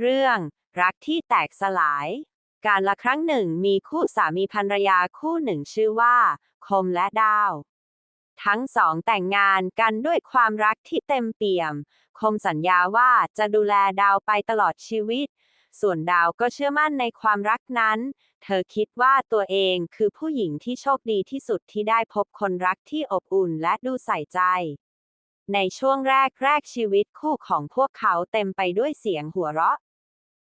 เรื่องรักที่แตกสลาย การละครั้งหนึ่งมีคู่สามีภรรยาคู่หนึ่งชื่อว่า คมและดาว ทั้งสองแต่งงานกันด้วยความรักที่เต็มเปี่ยม คมสัญญาว่าจะดูแลดาวไปตลอดชีวิต ส่วนดาวก็เชื่อมั่นในความรักนั้น เธอคิดว่าตัวเองคือผู้หญิงที่โชคดีที่สุดที่ได้พบคนรักที่อบอุ่นและดูใส่ใจในช่วงแรกแรกชีวิตคู่ของพวกเขาเต็มไปด้วยเสียงหัวเราะ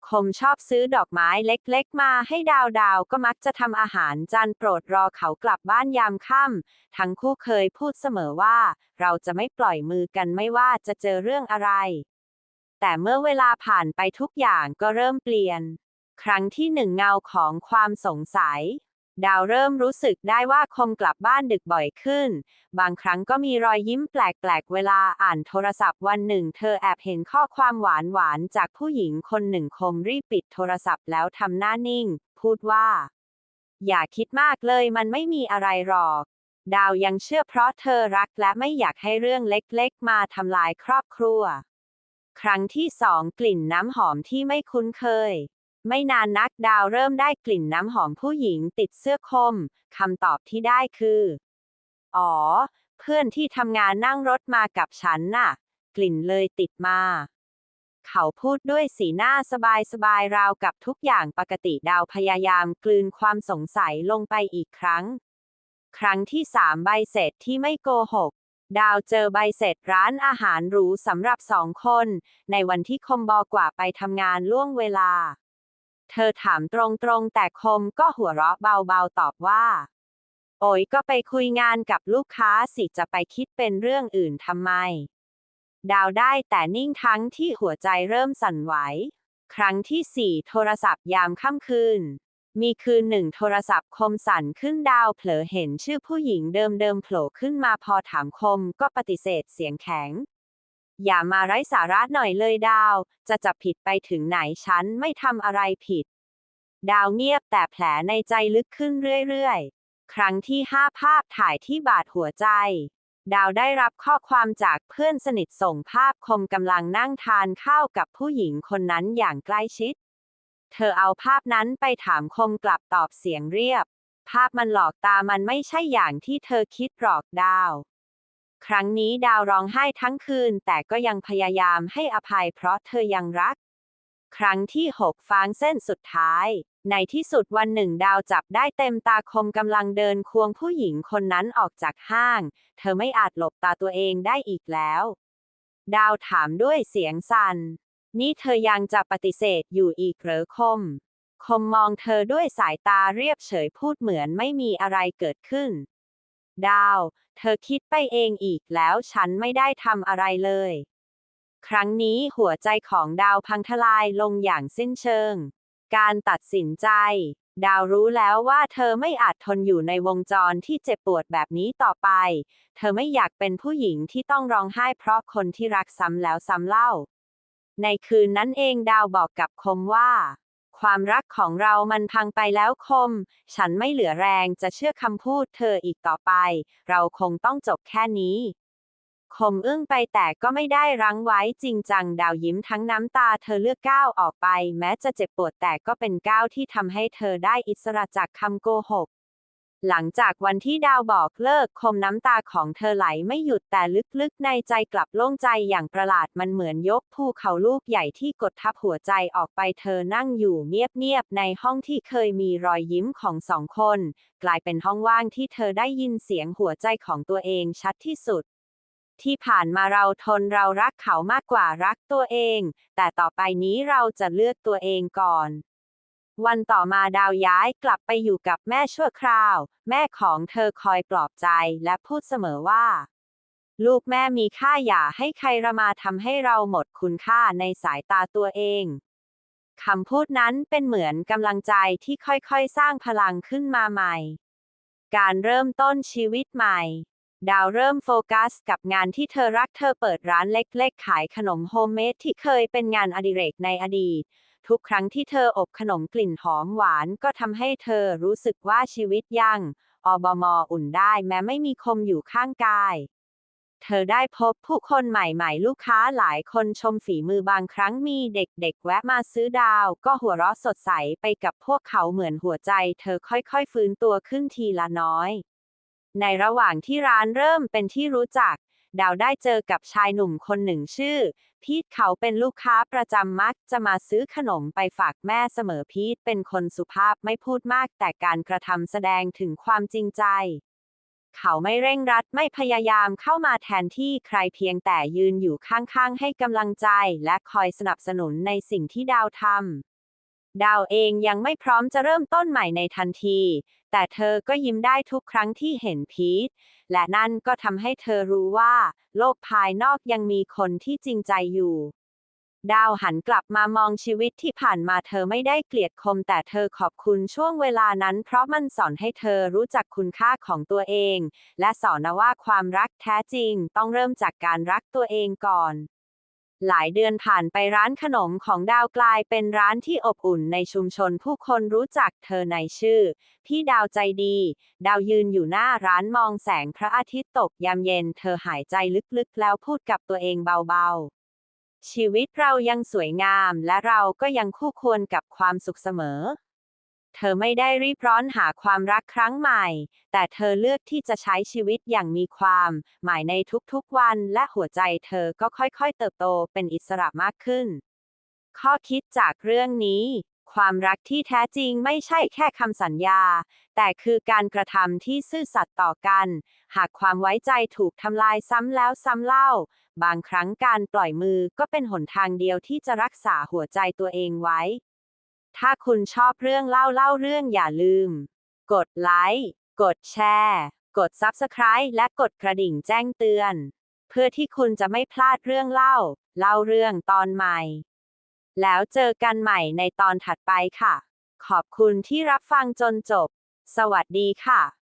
คมชอบซื้อดอกไม้เล็กๆ มาให้ดาวดาวก็มักจะทำอาหารจานโปรดรอเขากลับบ้านยามค่ำทั้งคู่เคยพูดเสมอว่า เราจะไม่ปล่อยมือกันไม่ว่าจะเจอเรื่องอะไร แต่เมื่อเวลาผ่านไปทุกอย่างก็เริ่มเปลี่ยน ครั้งที่หนึ่งเงาของความสงสัย ดาวเริ่มรู้สึกได้ว่าคมกลับบ้านดึกบ่อยขึ้น บางครั้งก็มีรอยยิ้มแปลกๆ เวลาอ่านโทรศัพท์วันหนึ่ง เธอแอบเห็นข้อความหวานๆ จากผู้หญิงคนหนึ่งคมรีบปิดโทรศัพท์แล้วทำหน้านิ่ง พูดว่า อย่าคิดมากเลยมันไม่มีอะไรหรอก ดาวยังเชื่อเพราะเธอรักและไม่อยากให้เรื่องเล็กๆ มาทำลายครอบครัว ครั้งที่สองกลิ่นน้ำหอมที่ไม่คุ้นเคย ไม่นานนักดาวเริ่มได้กลิ่นน้ำหอมผู้หญิงติดเสื้อคมคำตอบที่ได้คือ อ๋อ เพื่อนที่ทำงานนั่งรถมากับฉันน่ะ กลิ่นเลยติดมา เขาพูดด้วยสีหน้าสบายๆราวกับทุกอย่างปกติดาวพยายามกลืนความสงสัยลงไปอีกครั้ง ครั้งที่สามใบเสร็จที่ไม่โกหกดาวเจอใบเสร็จร้านอาหารหรูสำหรับสองคน ในวันที่คมบอกว่าไปทำงานล่วงเวลา เธอถามตรงๆ แต่คมก็หัวเราะเบาๆ ตอบว่า โอยก็ไปคุยงานกับลูกค้าสิจะไปคิดเป็นเรื่องอื่นทำไม ดาวได้แต่นิ่งทั้งที่หัวใจเริ่มสั่นไหว ครั้งที่สี่โทรศัพท์ยามค่ำคืน มีคืนหนึ่งโทรศัพท์คมสั่นขึ้นดาวเผลอเห็นชื่อผู้หญิงเดิมๆโผล่ขึ้นมาพอถามคมก็ปฏิเสธเสียงแข็ง อย่ามาไร้สาระหน่อยเลยดาว จะจับผิดไปถึงไหนฉันไม่ทำอะไรผิด ดาวเงียบแต่แผลในใจลึกขึ้นเรื่อยๆ ครั้งที่ห้าภาพถ่ายที่บาดหัวใจ ดาวได้รับข้อความจากเพื่อนสนิทส่งภาพคมกำลังนั่งทานข้าวกับผู้หญิงคนนั้นอย่างใกล้ชิด เธอเอาภาพนั้นไปถามคมกลับตอบเสียงเรียบ ภาพมันหลอกตามันไม่ใช่อย่างที่เธอคิดหรอกดาว ครั้งนี้ดาวร้องไห้ทั้งคืน แต่ก็ยังพยายามให้อภัยเพราะเธอยังรัก ครั้งที่หกฟางเส้นสุดท้าย ในที่สุดวันหนึ่งดาวจับได้เต็มตาคมกำลังเดินควงผู้หญิงคนนั้นออกจากห้าง เธอไม่อาจหลบตาตัวเองได้อีกแล้ว ดาวถามด้วยเสียงสั่น นี่เธอยังจะปฏิเสธอยู่อีกเหรอคม คมมองเธอด้วยสายตาเรียบเฉยพูดเหมือนไม่มีอะไรเกิดขึ้น ดาว เธอคิดไปเองอีกแล้วฉันไม่ได้ทำอะไรเลย ครั้งนี้หัวใจของดาวพังทลายลงอย่างสิ้นเชิง การตัดสินใจ ดาวรู้แล้วว่าเธอไม่อาจทนอยู่ในวงจรที่เจ็บปวดแบบนี้ต่อไป เธอไม่อยากเป็นผู้หญิงที่ต้องร้องไห้เพราะคนที่รักซ้ำแล้วซ้ำเล่า ในคืนนั้นเองดาวบอกกับคมว่า ความรักของเรามันพังไปแล้วคม ฉันไม่เหลือแรงจะเชื่อคำพูดเธออีกต่อไป เราคงต้องจบแค่นี้ คมอึ้งไปแต่ก็ไม่ได้รั้งไว้จริงจังดาวยิ้มทั้งน้ำตาเธอเลือกก้าวออกไป แม้จะเจ็บปวดแต่ก็เป็นก้าวที่ทำให้เธอได้อิสระจากคำโกหก หลังจากวันที่ดาวบอกเลิกคมน้ำตาของเธอไหลไม่หยุดแต่ลึกๆ ในใจกลับโล่งใจอย่างประหลาดมันเหมือนยกภูเขาลูกใหญ่ที่กดทับหัวใจออกไปเธอนั่งอยู่เงียบๆ ในห้องที่เคยมีรอยยิ้มของสองคน กลายเป็นห้องว่างที่เธอได้ยินเสียงหัวใจของตัวเองชัดที่สุดที่ผ่านมาเราทนเรารักเขามากกว่ารักตัวเอง แต่ต่อไปนี้เราจะเลือกตัวเองก่อน วันต่อมาดาวย้ายกลับไปอยู่กับแม่ชั่วคราว แม่ของเธอคอยปลอบใจและพูดเสมอว่า ลูกแม่มีค่าอย่าให้ใครระมาทำให้เราหมดคุณค่าในสายตาตัวเองคำพูดนั้นเป็นเหมือนกำลังใจที่ค่อยๆ สร้างพลังขึ้นมาใหม่ การเริ่มต้นชีวิตใหม่ ดาวเริ่มโฟกัสกับงานที่เธอรักเธอเปิดร้านเล็ก ๆ ขายขนมโฮมเมดที่เคยเป็นงานอดิเรกในอดีต ทุกครั้งที่เธออบขนมกลิ่นหอมหวานก็ทำให้เธอรู้สึกว่าชีวิตยังอบมอุ่นได้แม้ไม่มีคมอยู่ข้างกาย เธอได้พบผู้คนใหม่ๆ ลูกค้าหลายคนชมฝีมือบางครั้งมีเด็กๆ แวะมาซื้อดาว ก็หัวเราะสดใสไปกับพวกเขาเหมือนหัวใจ เธอค่อยๆ ฟื้นตัวขึ้นทีละน้อย ในระหว่างที่ร้านเริ่มเป็นที่รู้จัก ดาวได้เจอกับชายหนุ่มคนหนึ่งชื่อ พีทเขาเป็นลูกค้าประจำมักจะมาซื้อขนมไปฝากแม่เสมอพีทเป็นคนสุภาพไม่พูดมากแต่การกระทำแสดงถึงความจริงใจ เขาไม่เร่งรัดไม่พยายามเข้ามาแทนที่ใครเพียงแต่ยืนอยู่ข้างๆ ให้กำลังใจ และคอยสนับสนุนในสิ่งที่ดาวทำ ดาวเองยังไม่พร้อมจะเริ่มต้นใหม่ในทันที แต่เธอก็ยิ้มได้ทุกครั้งที่เห็นพีท และนั่นก็ทำให้เธอรู้ว่า โลกภายนอกยังมีคนที่จริงใจอยู่ ดาวหันกลับมามองชีวิตที่ผ่านมาเธอไม่ได้เกลียดคม แต่เธอขอบคุณช่วงเวลานั้น เพราะมันสอนให้เธอรู้จักคุณค่าของตัวเอง และสอนว่าความรักแท้จริง ต้องเริ่มจากการรักตัวเองก่อน หลายเดือนผ่านไปร้านขนมของดาวกลายเป็นร้านที่อบอุ่นในชุมชนผู้คนรู้จักเธอในชื่อ พี่ดาวใจดี ดาวยืนอยู่หน้าร้านมองแสงพระอาทิตย์ตกยามเย็น เธอหายใจลึกๆ แล้วพูดกับตัวเองเบาๆ ชีวิตเรายังสวยงามและเราก็ยังคู่ควรกับความสุขเสมอ เธอไม่ได้รีบร้อนหาความรักครั้งใหม่ แต่เธอเลือกที่จะใช้ชีวิตอย่างมีความ หมายในทุกๆวันและหัวใจเธอก็ค่อยๆ เติบโตเป็นอิสระมากขึ้น ข้อคิดจากเรื่องนี้ ความรักที่แท้จริงไม่ใช่แค่คำสัญญา แต่คือการกระทำที่ซื่อสัตย์ต่อกัน หากความไว้ใจถูกทำลายซ้ำแล้วซ้ำเล่า บางครั้งการปล่อยมือก็เป็นหนทางเดียวที่จะรักษาหัวใจตัวเองไว้ ถ้าคุณชอบเรื่องเล่าเล่าเรื่องอย่าลืม กดไลค์ กดแชร์ กด Subscribe และกดกระดิ่งแจ้งเตือน เพื่อที่คุณจะไม่พลาดเรื่องเล่า เล่าเรื่องตอนใหม่ แล้วเจอกันใหม่ในตอนถัดไปค่ะ ขอบคุณที่รับฟังจนจบ สวัสดีค่ะ